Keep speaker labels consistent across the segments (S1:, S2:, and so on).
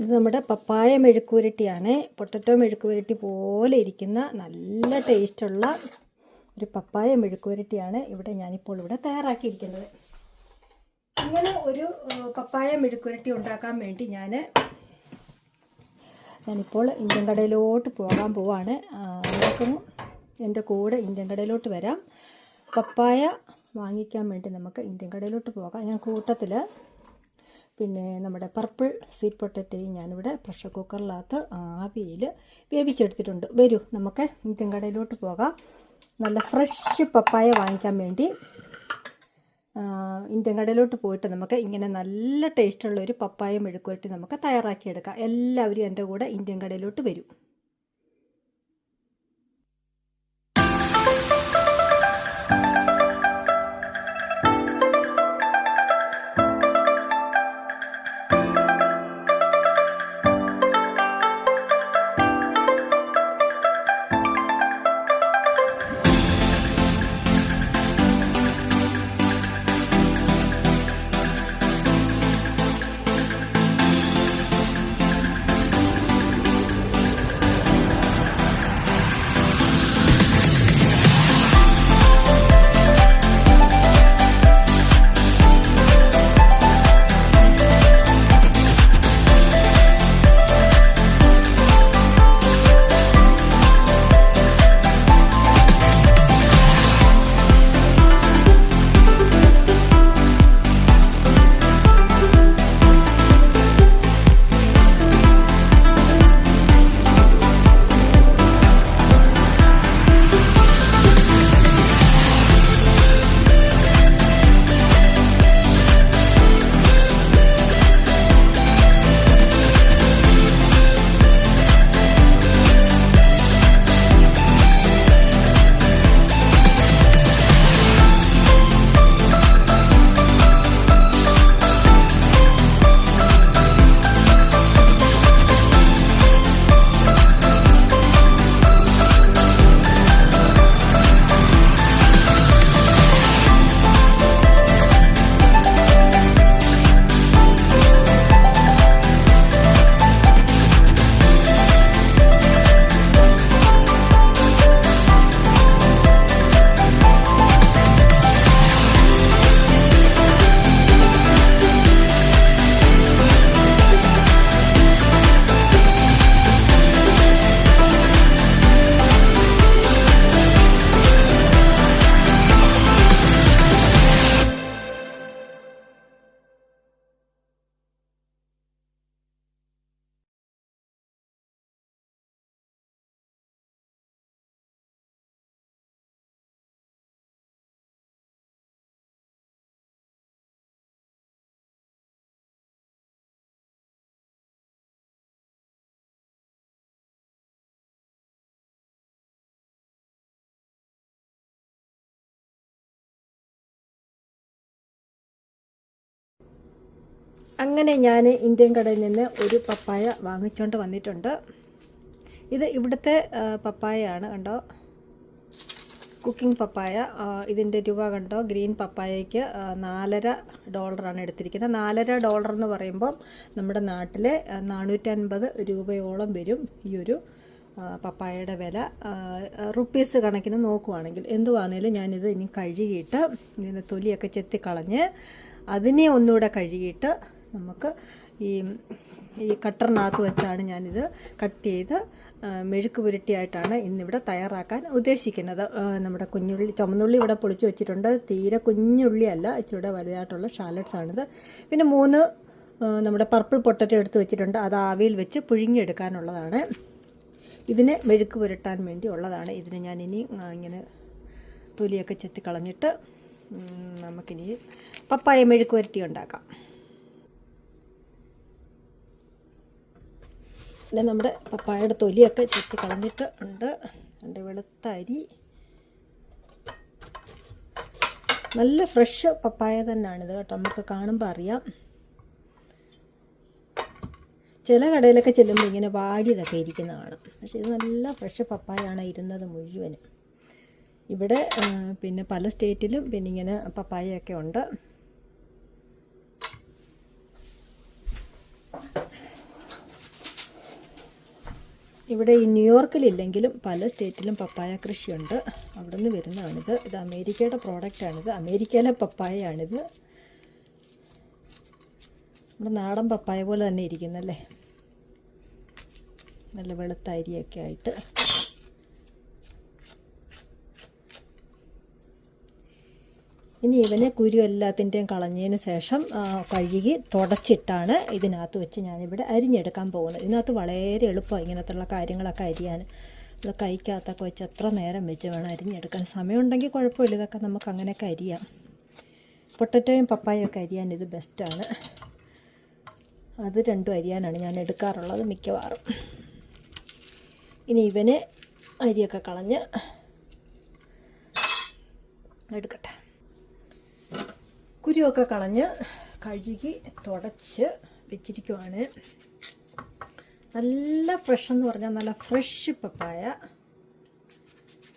S1: ഇത് നമ്മുടെ പപ്പായ മെഴുക്കുവരട്ടിയാണ്. പൊട്ടറ്റോ മെഴുക്കുവരട്ടി പോലെ ഇരിക്കുന്ന നല്ല ടേസ്റ്റുള്ള ഒരു പപ്പായ മെഴുക്കുവരട്ടിയാണ് ഇവിടെ ഞാനിപ്പോൾ ഇവിടെ തയ്യാറാക്കിയിരിക്കുന്നത്. ഇങ്ങനെ ഒരു പപ്പായ മെഴുക്കുരട്ടി ഉണ്ടാക്കാൻ വേണ്ടി ഞാൻ ഞാനിപ്പോൾ ഇന്ത്യൻ കടയിലോട്ട് പോകാൻ പോവാണ്. നമുക്കും എന്റെ കൂടെ ഇന്ത്യൻ കടയിലോട്ട് വരാം. പപ്പായ വാങ്ങിക്കാൻ വേണ്ടി നമുക്ക് ഇന്ത്യൻ കടയിലോട്ട് പോകാം. ഞാൻ കൂട്ടത്തിൽ പിന്നെ നമ്മുടെ പർപ്പിൾ സ്വീറ്റ് പൊട്ടറ്റയും ഞാനിവിടെ പ്രഷർ കുക്കറിനകത്ത് ആവിയിൽ വേവിച്ചെടുത്തിട്ടുണ്ട്. വരൂ നമുക്ക് ഇന്ത്യൻ കടയിലോട്ട് പോകാം. നല്ല ഫ്രഷ് പപ്പായ വാങ്ങിക്കാൻ വേണ്ടി. ഇന്ത്യൻ കടയിലോട്ട് പോയിട്ട് നമുക്ക് ഇങ്ങനെ നല്ല ടേസ്റ്റുള്ള ഒരു പപ്പായ മെഴുക്കുവരട്ടി നമുക്ക് തയ്യാറാക്കിയെടുക്കാം. എല്ലാവരും എന്റെ കൂടെ ഇന്ത്യൻ കടയിലോട്ട് വരും. അങ്ങനെ ഞാൻ ഇന്ത്യൻ കടയിൽ നിന്ന് ഒരു പപ്പായ വാങ്ങിച്ചുകൊണ്ട് വന്നിട്ടുണ്ട്. ഇത് ഇവിടുത്തെ പപ്പായയാണ് കണ്ടോ? Cooking papaya. ഇതിന്റെ രൂപ കണ്ടോ? ഗ്രീൻ പപ്പായയ്ക്ക് നാലര ഡോളറാണ് എടുത്തിരിക്കുന്നത്. നാലര ഡോളർ എന്ന് പറയുമ്പോൾ നമ്മുടെ നാട്ടിലെ നാനൂറ്റൻപത് രൂപയോളം വരും ഈ ഒരു പപ്പായയുടെ വില. റുപ്പീസ് കണക്കിന് നോക്കുവാണെങ്കിൽ എന്തുവാണേലും ഞാനിത് ഇനി കഴുകിയിട്ട് ഇതിന്റെ തൊലിയൊക്കെ ചെത്തിക്കളഞ്ഞ് അതിനെ ഒന്നുകൂടെ കഴുകിയിട്ട് നമുക്ക് ഈ ഈ കട്ടറിനകത്ത് വെച്ചാണ് ഞാനിത് കട്ട് ചെയ്ത് മെഴുക്ക് പുരട്ടിയായിട്ടാണ് ഇന്നിവിടെ തയ്യാറാക്കാൻ ഉദ്ദേശിക്കുന്നത്. നമ്മുടെ കുഞ്ഞുള്ളി ചുമന്നുള്ളി ഇവിടെ പൊളിച്ച് വെച്ചിട്ടുണ്ട്. തീരെ കുഞ്ഞുള്ളിയല്ല ഇച്ചിരി വലുതായിട്ടുള്ള ഷാലറ്റ്സ് ആണിത്. പിന്നെ മൂന്ന് നമ്മുടെ പർപ്പിൾ പൊട്ടറ്റോ എടുത്ത് വെച്ചിട്ടുണ്ട്. അത് ആവിയിൽ വെച്ച് പുഴുങ്ങിയെടുക്കാനുള്ളതാണ്. ഇതിനെ മെഴുക്ക് പുരട്ടാൻ വേണ്ടി ഉള്ളതാണ്. ഇതിന് ഞാൻ ഇനി ഇങ്ങനെ തൊലിയൊക്കെ ചെത്തി കളഞ്ഞിട്ട് നമുക്കിനി പപ്പായ മെഴുക്ക് പുരട്ടി ഉണ്ടാക്കാം. പിന്നെ നമ്മുടെ പപ്പായയുടെ തൊലിയൊക്കെ ചെത്തി കളഞ്ഞിട്ട് ഉണ്ട്. എന്റെ വെളുത്ത അരി. നല്ല ഫ്രഷ് പപ്പായ തന്നെയാണിത് കേട്ടോ. നമുക്ക് കാണുമ്പോൾ അറിയാം. ചില കടയിലൊക്കെ ചെല്ലുമ്പോൾ ഇങ്ങനെ വാടിയതൊക്കെ ഇരിക്കുന്ന കാണാം. പക്ഷേ ഇത് നല്ല ഫ്രഷ് പപ്പായാണ് ഇരുന്നത് മുഴുവനും. ഇവിടെ പിന്നെ പല സ്റ്റേറ്റിലും പിന്നെ ഇങ്ങനെ പപ്പായയൊക്കെ ഉണ്ട്. ഇവിടെ ഈ ന്യൂയോർക്കിലില്ലെങ്കിലും പല സ്റ്റേറ്റിലും പപ്പായ കൃഷിയുണ്ട്. അവിടെ നിന്ന് വരുന്നതാണിത്. ഇത് അമേരിക്കയുടെ പ്രോഡക്റ്റാണിത്. അമേരിക്കയിലെ പപ്പായയാണിത്. നമ്മുടെ നാടൻ പപ്പായ പോലെ തന്നെ ഇരിക്കുന്നല്ലേ? നല്ല വെളുത്ത അരിയൊക്കെ ആയിട്ട്. ഇനി ഇവനെ കുരു എല്ലാത്തിന്റെയും കളഞ്ഞതിന് ശേഷം കഴുകി തുടച്ചിട്ടാണ് ഇതിനകത്ത് വെച്ച് ഞാനിവിടെ അരിഞ്ഞെടുക്കാൻ പോകുന്നത്. ഇതിനകത്ത് വളരെ എളുപ്പമാണ് ഇങ്ങനത്തുള്ള കാര്യങ്ങളൊക്കെ അരിയാൻ. ഇത് കൈക്കകത്തൊക്കെ വെച്ച് എത്ര നേരം വെച്ച് വേണം അരിഞ്ഞെടുക്കാൻ. സമയമുണ്ടെങ്കിൽ കുഴപ്പമില്ല ഇതൊക്കെ നമുക്ക് അങ്ങനെയൊക്കെ അരിയാം. പൊട്ടറ്റോയും പപ്പായയും ഒക്കെ അരിയാൻ ഇത് ബെസ്റ്റാണ്. അത് രണ്ടും അരിയാനാണ് ഞാൻ എടുക്കാറുള്ളത് മിക്കവാറും. ഇനി ഇവനെ അരിയൊക്കെ കളഞ്ഞ് എടുക്കട്ടെ. കുരുവൊക്കെ കളഞ്ഞ് കഴുകി തുടച്ച് വെച്ചിരിക്കുവാണ്. നല്ല ഫ്രഷ് എന്ന് പറഞ്ഞാൽ നല്ല ഫ്രഷ് പപ്പായ.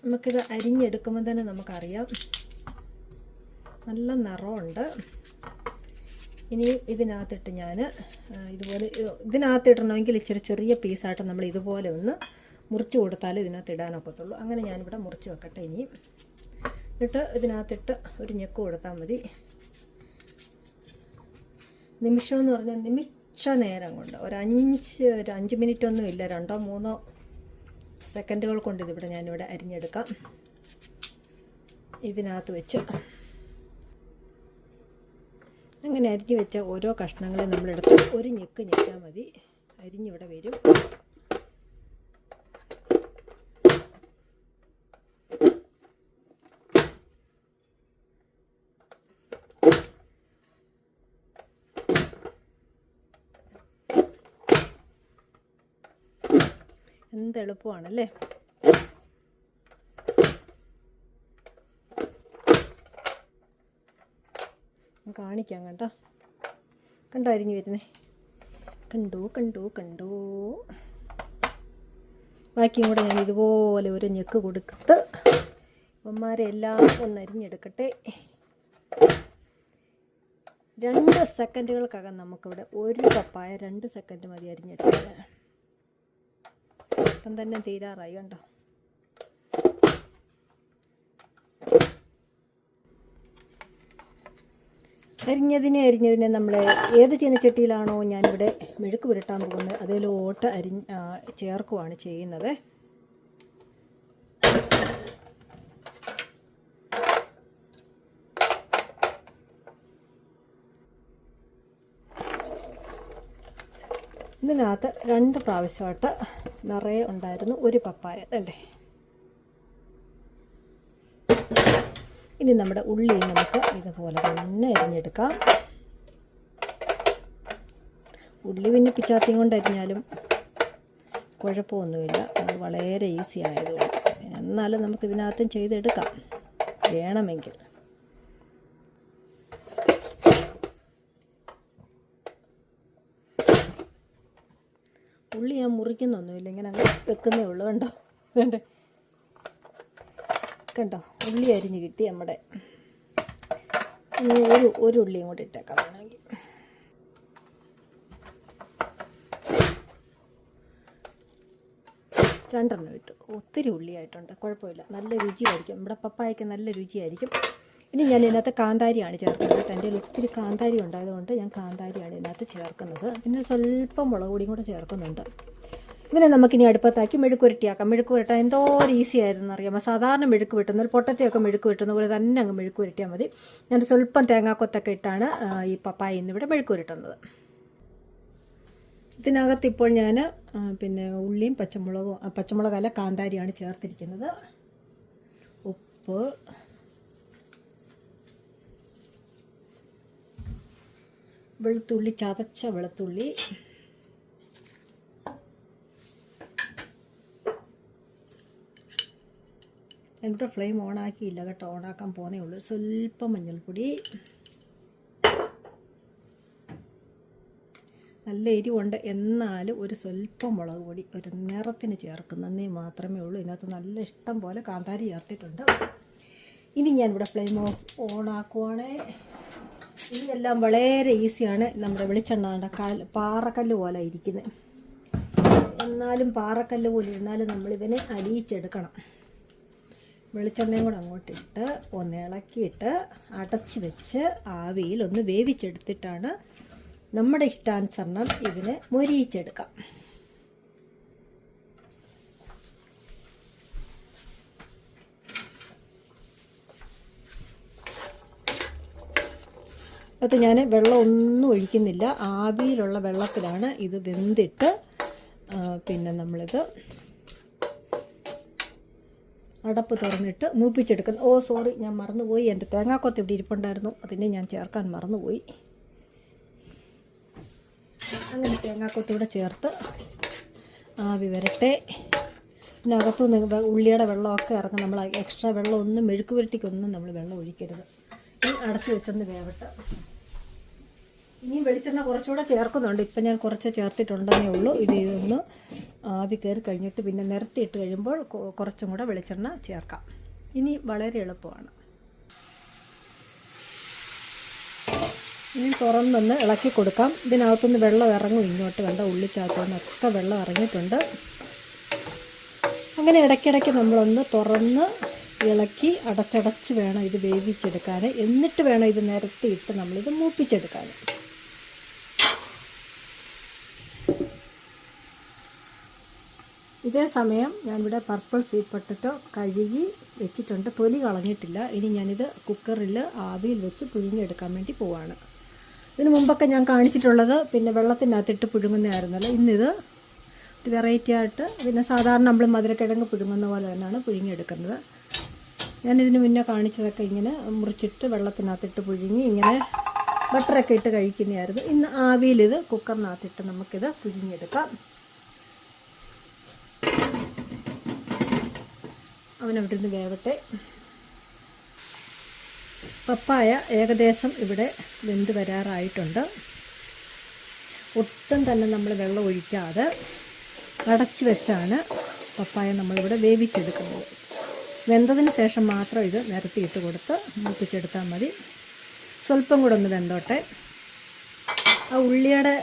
S1: നമുക്കിത് അരിഞ്ഞെടുക്കുമ്പോൾ തന്നെ നമുക്കറിയാം. നല്ല നിറമുണ്ട്. ഇനി ഇതിനകത്തിട്ട് ഞാൻ ഇതുപോലെ ഇത് ഇതിനകത്തിടണമെങ്കിൽ ഇച്ചിരി ചെറിയ പീസായിട്ട് നമ്മൾ ഇതുപോലെ ഒന്ന് മുറിച്ച് കൊടുത്താൽ ഇതിനകത്ത് ഇടാനൊക്കത്തുള്ളൂ അങ്ങനെ ഞാനിവിടെ മുറിച്ച് വെക്കട്ടെ ഇനി എന്നിട്ട് ഇതിനകത്തിട്ട് ഒരു ഞെക്ക് കൊടുത്താൽ മതി. നിമിഷം എന്ന് പറഞ്ഞാൽ നിമിഷ നേരം കൊണ്ട് ഒരു അഞ്ച് ഒരു അഞ്ച് മിനിറ്റ് ഒന്നും ഇല്ല. രണ്ടോ മൂന്നോ സെക്കൻഡുകൾ കൊണ്ട് ഇതിവിടെ ഞാനിവിടെ അരിഞ്ഞെടുക്കാം. ഇതിനകത്ത് വെച്ച് അങ്ങനെ അരിഞ്ഞ് വെച്ച ഓരോ കഷ്ണങ്ങളെ നമ്മളെടുത്ത് ഒരു ഞെക്ക് ഞെക്കാൻ മതി. അരിഞ്ഞിവിടെ വരും. എന്ത് എളുപ്പമാണല്ലേ? കാണിക്കാം കേട്ടോ. കണ്ടോ വരുന്നേ? കണ്ടു കണ്ടു കണ്ടു? ബാക്കിയും കൂടെ ഞാൻ ഇതുപോലെ ഒരു ഞെക്ക് കൊടുത്ത് ഇവന്മാരെ എല്ലാം ഒന്ന് അരിഞ്ഞെടുക്കട്ടെ. രണ്ട് സെക്കൻഡുകൾക്കകം നമുക്കിവിടെ ഒരു കപ്പായ രണ്ട് സെക്കൻഡ് മതി അരിഞ്ഞെടുക്കാൻ. ഇപ്പം തന്നെ തീരാറായി കണ്ടോ? അരിഞ്ഞതിനെ അരിഞ്ഞതിനെ നമ്മൾ ഏത് ചീനച്ചട്ടിയിലാണോ ഞാനിവിടെ മെഴുക്ക് പുരട്ടാൻ പോകുന്നത് അതിലോട്ട് അരി ചേർക്കുവാണ് ചെയ്യുന്നത്. ഇതിനകത്ത് രണ്ട് പ്രാവശ്യമായിട്ട് നിറയെ ഉണ്ടായിരുന്നു ഒരു പപ്പായ അല്ലേ? ഇനി നമ്മുടെ ഉള്ളി നമുക്ക് ഇതുപോലെ തന്നെ അരിഞ്ഞെടുക്കാം. ഉള്ളി പിന്നെ പിച്ചാത്തിയും കൊണ്ട് അരിഞ്ഞാലും കുഴപ്പമൊന്നുമില്ല. അത് വളരെ ഈസി ആയതുകൊണ്ട്. എന്നാലും നമുക്കിതിനകത്തും ചെയ്തെടുക്കാം. വേണമെങ്കിൽ. ഉള്ളി ഞാൻ മുറിക്കുന്നൊന്നുമില്ല. ഇങ്ങനെ അങ്ങ് വെക്കുന്നേ ഉള്ളൂ കണ്ടോ? വേണ്ടേ കണ്ടോ? ഉള്ളി അരിഞ്ഞ് കിട്ടി നമ്മുടെ. ഒരു ഒരു ഉള്ളിയും കൂടി ഇട്ടേക്കാം വേണമെങ്കിൽ. രണ്ടെണ്ണം ഇട്ടു. ഒത്തിരി ഉള്ളിയായിട്ടുണ്ട്. കുഴപ്പമില്ല. നല്ല രുചിയായിരിക്കും. നമ്മുടെ പപ്പായക്ക് നല്ല രുചിയായിരിക്കും. ഇനി ഞാൻ ഇതിനകത്ത് കാന്താരിയാണ് ചേർക്കുന്നത്. എന്റെ ഒത്തിരി കാന്താരി ഉണ്ടായതുകൊണ്ട് ഞാൻ കാന്താരിയാണ് ഇതിനകത്ത് ചേർക്കുന്നത്. പിന്നെ സ്വല്പം മുളക് പൊടിയും കൂടെ ചേർക്കുന്നുണ്ട്. ഇവനെ നമുക്കിനി അടുപ്പത്താക്കി മെഴുക്ക് പുരട്ടിയാക്കാം. മെഴുക്ക് പുരട്ടാൻ എന്തോ ഈസി ആയിരുന്നു അറിയാമോ? സാധാരണ മെഴുക്ക് വെട്ടുന്നതിൽ പൊട്ടറ്റയൊക്കെ മെഴുക്ക് വെട്ടുന്ന പോലെ തന്നെ അങ്ങ് മെഴുക്ക് പുരട്ടിയാൽ മതി. ഞാൻ സ്വല്പം തേങ്ങാക്കൊത്തൊക്കെ ഇട്ടാണ് ഈ പപ്പായ ഇന്നിവിടെ മെഴുക്ക് പുരട്ടുന്നത്. ഇതിനകത്ത് ഇപ്പോൾ ഞാൻ പിന്നെ ഉള്ളിയും പച്ചമുളകും പച്ചമുളകല്ല കാന്താരിയാണ് ചേർത്തിരിക്കുന്നത്. ഉപ്പ് വെളുത്തുള്ളി ചതച്ച വെളുത്തുള്ളി. എന്നിട്ട് ഫ്ലെയിം ഓണാക്കിയില്ല കേട്ടോ. ഓണാക്കാൻ പോണേ ഉള്ളൂ. സ്വല്പം മഞ്ഞൾപ്പൊടി. നല്ല എരിവുണ്ട്. എന്നാലും ഒരു സ്വല്പം മുളക് പൊടി ഒരു നിറത്തിന് ചേർക്കുന്നതേ മാത്രമേ ഉള്ളൂ. ഇതിനകത്ത് നല്ല ഇഷ്ടം പോലെ കാന്താരി ചേർത്തിട്ടുണ്ട്. ഇനി ഞാനിവിടെ ഫ്ലെയിം ഓഫ് ഓണാക്കുവാണേ ഇതെല്ലാം വളരെ ഈസിയാണ്. നമ്മുടെ വെളിച്ചെണ്ണ കാൽ പാറക്കല്ല് പോലെ ഇരിക്കുന്നത്. എന്നാലും പാറക്കല്ല് പോലെ ഇരുന്നാലും നമ്മളിവനെ അലിയിച്ചെടുക്കണം വെളിച്ചെണ്ണയും കൂടെ അങ്ങോട്ടിട്ട് ഒന്ന് ഇളക്കിയിട്ട് അടച്ച് വെച്ച് ആവിയിൽ ഒന്ന് വേവിച്ചെടുത്തിട്ടാണ് നമ്മുടെ ഇഷ്ടാനുസരണം ഇതിനെ മൊരിയിച്ചെടുക്കാം. അത് ഞാൻ വെള്ളം ഒന്നും ഒഴിക്കുന്നില്ല. ആവിയിലുള്ള വെള്ളത്തിലാണ് ഇത് വെന്തിട്ട് പിന്നെ നമ്മളിത് അടപ്പ് തുറന്നിട്ട് മൂപ്പിച്ചെടുക്കുന്നു. ഓ സോറി ഞാൻ മറന്നുപോയി. എന്റെ തേങ്ങാക്കൊത്ത് ഇവിടെ ഇരിപ്പുണ്ടായിരുന്നു. അതിനെ ഞാൻ ചേർക്കാൻ മറന്നുപോയി. അങ്ങനെ തേങ്ങാക്കൊത്തൂടെ ചേർത്ത് ആവി വരട്ടെ. പിന്നെ അകത്തുനിന്ന് വെ- ഉള്ളിയുടെ വെള്ളമൊക്കെ ഇറങ്ങും നമ്മൾ എക്സ്ട്രാ വെള്ളം ഒന്നും മെഴുക്ക് പുരട്ടിക്കൊന്നും നമ്മൾ വെള്ളം ഒഴിക്കരുത്. അടച്ചു വെച്ചൊന്ന് വേവട്ടെ. ഇനി വെളിച്ചെണ്ണ കുറച്ചുകൂടെ ചേർക്കുന്നുണ്ട്. ഇപ്പം ഞാൻ കുറച്ച് ചേർത്തിട്ടുണ്ടെന്നേ ഉള്ളൂ. ഇത് ഇതൊന്ന് ആവി കയറി കഴിഞ്ഞിട്ട് പിന്നെ നിരത്തിയിട്ട് കഴിയുമ്പോൾ കുറച്ചും കൂടെ വെളിച്ചെണ്ണ ചേർക്കാം. ഇനി വളരെ എളുപ്പമാണ്. ഇനി തുറന്നൊന്ന് ഇളക്കി കൊടുക്കാം. ഇതിനകത്തുനിന്ന് വെള്ളം ഇറങ്ങും ഇങ്ങോട്ട്. വേണ്ട കണ്ട ഉള്ളിക്കകത്തുനിന്നൊക്കെ വെള്ളം ഇറങ്ങിയിട്ടുണ്ട്. അങ്ങനെ ഇടയ്ക്കിടയ്ക്ക് നമ്മളൊന്ന് തുറന്ന് ഇളക്കി അടച്ചടച്ച് വേണം ഇത് വേവിച്ചെടുക്കാൻ എന്നിട്ട് വേണം ഇത് നിരത്തിയിട്ട് നമ്മളിത് മൂപ്പിച്ചെടുക്കാൻ ഇതേ സമയം ഞാനിവിടെ പർപ്പിൾ സ്വീറ്റ് പൊട്ടറ്റോ കഴുകി വെച്ചിട്ടുണ്ട്. തൊലി കളഞ്ഞിട്ടില്ല. ഇനി ഞാനിത് കുക്കറിൽ ആവിയിൽ വെച്ച് പുഴുങ്ങിയെടുക്കാൻ വേണ്ടി പോവാണ്. ഇതിന് മുമ്പൊക്കെ ഞാൻ കാണിച്ചിട്ടുള്ളത് പിന്നെ വെള്ളത്തിനകത്തിട്ട് പുഴുങ്ങുന്നതായിരുന്നല്ലോ. ഇന്നിത് ഒരു വെറൈറ്റി ആയിട്ട് പിന്നെ സാധാരണ നമ്മൾ മധുരക്കിഴങ്ങ് പുഴുങ്ങുന്ന പോലെ തന്നെയാണ് പുഴുങ്ങിയെടുക്കുന്നത്. ഞാനിതിന് മുന്നേ കാണിച്ചതൊക്കെ ഇങ്ങനെ മുറിച്ചിട്ട് വെള്ളത്തിനകത്തിട്ട് പുഴുങ്ങി ഇങ്ങനെ ബട്ടറൊക്കെ ഇട്ട് കഴിക്കുന്നതായിരുന്നു. ഇന്ന് ആവിയിലിത് കുക്കറിനകത്തിട്ട് നമുക്കിത് പുഴുങ്ങിയെടുക്കാം. അവനവിടെ നിന്ന് വേവട്ടെ. പപ്പായ ഏകദേശം ഇവിടെ വെന്ത് വരാറായിട്ടുണ്ട്. ഒട്ടും തന്നെ നമ്മൾ വെള്ളം ഒഴിക്കാതെ അടച്ചു വെച്ചാണ് പപ്പായ നമ്മളിവിടെ വേവിച്ചെടുക്കുന്നത്. വെന്തതിന് ശേഷം മാത്രം ഇത് നിരത്തിയിട്ട് കൊടുത്ത് മൂപ്പിച്ചെടുത്താൽ മതി. സ്വല്പം കൂടെ ഒന്ന് വെന്തോട്ടെ. ആ ഉള്ളിയുടെ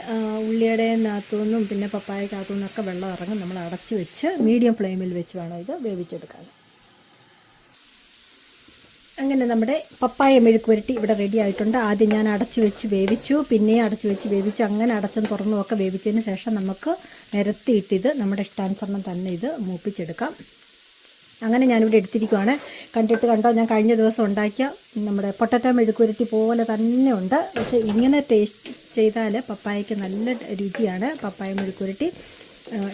S1: ഉള്ളിയുടെ അകത്തുനിന്നും പിന്നെ പപ്പായക്കകത്തു നിന്നൊക്കെ വെള്ളം ഇറങ്ങും. നമ്മൾ അടച്ചു വെച്ച് മീഡിയം ഫ്ലെയിമിൽ വെച്ച് വേണം ഇത് വേവിച്ചെടുക്കാൻ. അങ്ങനെ നമ്മുടെ പപ്പായ മെഴുക്ക് പുരട്ടി ഇവിടെ റെഡി ആയിട്ടുണ്ട്. ആദ്യം ഞാൻ അടച്ചു വെച്ച് വേവിച്ചു. പിന്നെ അടച്ചു വെച്ച് വേവിച്ചു അങ്ങനെ അടച്ചും തുറന്നും ഒക്കെ വേവിച്ചതിന് ശേഷം നമുക്ക് നിരത്തിയിട്ടിത് നമ്മുടെ ഇഷ്ടാനുസരണം തന്നെ ഇത് മൂപ്പിച്ചെടുക്കാം. അങ്ങനെ ഞാനിവിടെ എടുത്തിരിക്കുവാണ്. കണ്ടിട്ട് കണ്ടോ? ഞാൻ കഴിഞ്ഞ ദിവസം ഉണ്ടാക്കിയ നമ്മുടെ പൊട്ടറ്റോ വരട്ടി പോലെ തന്നെ ഉണ്ട്. പക്ഷേ ഇങ്ങനെ ടേസ്റ്റ് ചെയ്താൽ പപ്പായയ്ക്ക് നല്ല രുചിയാണ് പപ്പായ മെഴുക്കുരുട്ടി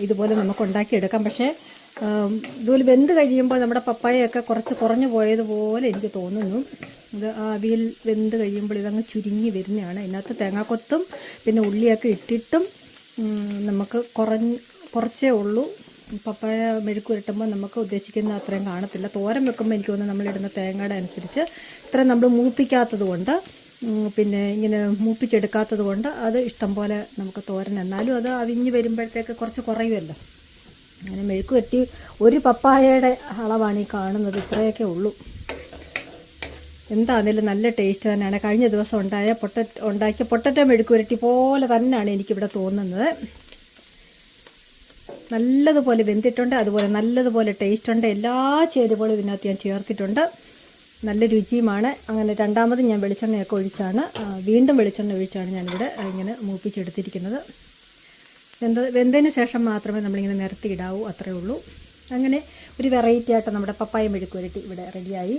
S1: ഇതുപോലെ നമുക്ക് ഉണ്ടാക്കിയെടുക്കാം. പക്ഷേ ഇതുപോലെ വെന്ത് കഴിയുമ്പോൾ നമ്മുടെ പപ്പായയൊക്കെ കുറച്ച് കുറഞ്ഞു പോയതുപോലെ എനിക്ക് തോന്നുന്നു. ഇത് ആവിയിൽ വെന്ത് കഴിയുമ്പോൾ ഇതങ്ങ് ചുരുങ്ങി വരുന്നതാണ്. ഇതിനകത്ത് തേങ്ങാക്കൊത്തും പിന്നെ ഉള്ളിയൊക്കെ ഇട്ടിട്ടും നമുക്ക് കുറഞ്ഞ് കുറച്ചേ ഉള്ളൂ. പപ്പായ മെഴുക്ക് പുരട്ടുമ്പോൾ നമുക്ക് ഉദ്ദേശിക്കുന്ന അത്രയും കാണത്തില്ല. തോരൻ വെക്കുമ്പോൾ എനിക്ക് തോന്നുന്നു നമ്മളിടുന്ന തേങ്ങയുടെ അനുസരിച്ച് ഇത്ര നമ്മൾ മൂപ്പിക്കാത്തത് കൊണ്ട് പിന്നെ ഇങ്ങനെ മൂപ്പിച്ചെടുക്കാത്തത് കൊണ്ട് അത് ഇഷ്ടം പോലെ നമുക്ക് തോരൻ എന്നാലും അത് അവിഞ്ഞ് വരുമ്പോഴത്തേക്ക് കുറച്ച് കുറയുമല്ലോ. അങ്ങനെ മെഴുക്ക് പറ്റി ഒരു പപ്പായയുടെ അളവാണ് ഈ കാണുന്നത്. ഇത്രയൊക്കെ ഉള്ളൂ. എന്താണെങ്കിലും നല്ല ടേസ്റ്റ് തന്നെയാണ്. കഴിഞ്ഞ ദിവസം ഉണ്ടായ പൊട്ട ഉണ്ടാക്കിയ പൊട്ടറ്റ മെഴുക്ക് പുരട്ടി പോലെ തന്നെയാണ് എനിക്കിവിടെ തോന്നുന്നത്. നല്ലതുപോലെ വെന്തിട്ടുണ്ട്. അതുപോലെ നല്ലതുപോലെ ടേസ്റ്റ് ഉണ്ട്. എല്ലാ ചേരുവകളും ഇതിനകത്ത് ഞാൻ ചേർത്തിട്ടുണ്ട്. നല്ല രുചിയുമാണ്. അങ്ങനെ രണ്ടാമത് ഞാൻ വെളിച്ചെണ്ണയൊക്കെ ഒഴിച്ചാണ്. വീണ്ടും വെളിച്ചെണ്ണ ഒഴിച്ചാണ് ഞാനിവിടെ ഇങ്ങനെ മൂപ്പിച്ചെടുത്തിരിക്കുന്നത്. വെന്ത വെന്തതിന് ശേഷം മാത്രമേ നമ്മളിങ്ങനെ നിരത്തി ഇടാവൂ അത്രേ ഉള്ളൂ. അങ്ങനെ ഒരു വെറൈറ്റി ആയിട്ട് നമ്മുടെ പപ്പായ മെഴുക്കുവരട്ടി ഇവിടെ റെഡിയായി